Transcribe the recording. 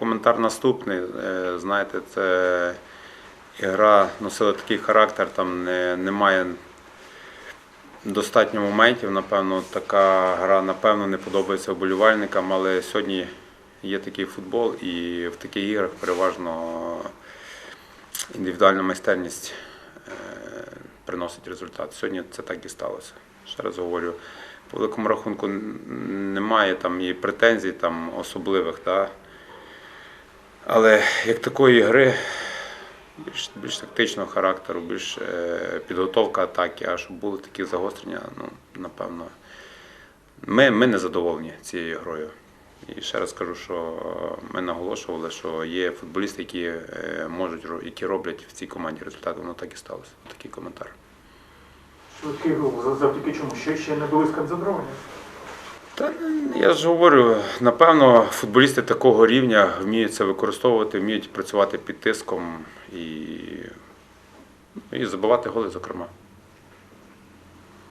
коментар наступний. Е, Знаєте, це гра носила такий характер, там не, немає достатньо моментів. Напевно, така гра напевно не подобається вболівальникам, але сьогодні є такий футбол, і в таких іграх переважно індивідуальна майстерність е, приносить результат. Сьогодні це так і сталося. Ще раз говорю, по великому рахунку немає там і претензій там особливих, да? Але як такої гри більш, більш тактичного характеру, більш е, підготовка атаки, а щоб були такі загострення, ну, напевно, ми, ми не задоволені цією грою. І ще раз кажу, що ми наголошували, що є футболісти, які е, можуть які роблять в цій команді результат. Воно так і сталося. Такий коментар. Швидкий гол. Завдяки чому? Ще, ще не були сконцентровані. Та я ж говорю, напевно, футболісти такого рівня вміють це використовувати, вміють працювати під тиском і, і забивати голи, зокрема.